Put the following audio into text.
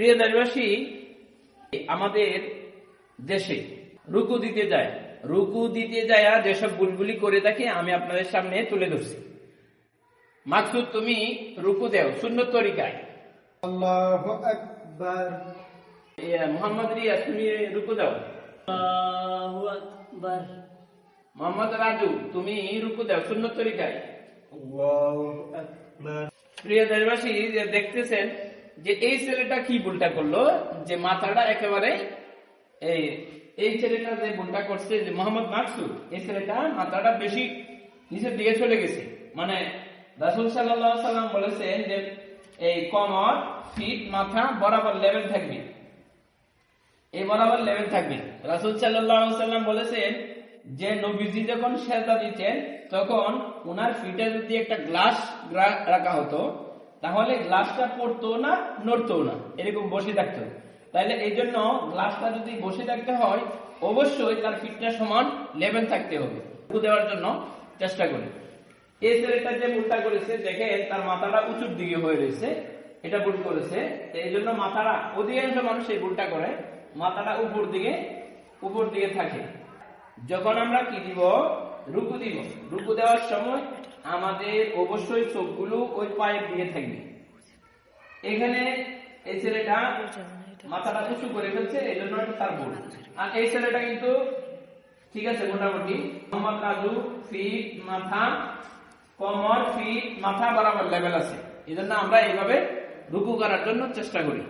প্রিয় দেশবাসী আমাদের দেশে রুকু দিতে যায়। রুকু দিতে যায় যেসব ভুলগুলি করে থাকে আমি আপনাদের সামনে তুলে ধরছি। মাকসুদ তুমি রুকু দেও সুন্দর তরিকায়। মোহাম্মদ রিয়া তুমি রুকু দাও। মোহাম্মদ রাজু তুমি রুকু দাও সুন্নত তরিকায়। প্রিয় দেশবাসী দেখতেছেন যে এই ছেলেটা কি ভুলটা করল? যে মাথাটা একেবারে এই এই ছেলেটা যে ভুলটা করছে, যে মোহাম্মদ মাকসুদ, এই ছেলেটা মাথাটা বেশি নিচের দিকে চলে গেছে। মানে রাসুল সাল্লাম বলেছেন যে এই কমর, ফিট, মাথা বরাবর লেভেল থাকবে। এই বরাবর লেভেল থাকবে। রাসুল সাল্লাম বলেছেন, যে নবীজি যখন সেজদা দিতেন, তখন ওনার ফিটে যদি একটা গ্লাস রাখা হতো। তাহলে গ্লাসটা পড়তো না নড়তো না। এরকম বসে থাকতো তাহলে এই জন্য গ্লাসটা যদি বসে থাকতে হয়, অবশ্যই তার ফিটটা সমান লেভেল থাকতে হবে। দেওয়ার জন্য চেষ্টা করি। এই ছেলেটা যে ভুলটা করেছে দেখে তার মাথাটা উঁচুর দিকে হয়ে রয়েছে। এটা ভুল করেছে। এই জন্য মাথাটা অধিকাংশ মানুষ এই ভুলটা করে। মাথাটা উপর দিকে উপর দিকে থাকে। যখন আমরা কি দিব? রুকু দিব। রুকু দেওয়ার সময় আমাদের অবশ্যই চোখগুলো ওই পায়ের দিকে থাকবে। এখানে এই ছেলেটা মাথাটা উঁচু করে ফেলছে এই জন্য তার ভুল আর এই ছেলেটা কিন্তু, ঠিক আছে, মোটামুটি মোহাম্মদ রাজু ফিট, মাথা, কমর, ফিট, মাথা বরাবর লেভেল আছে। এই আমরা এইভাবে রুকু করার জন্য চেষ্টা করি।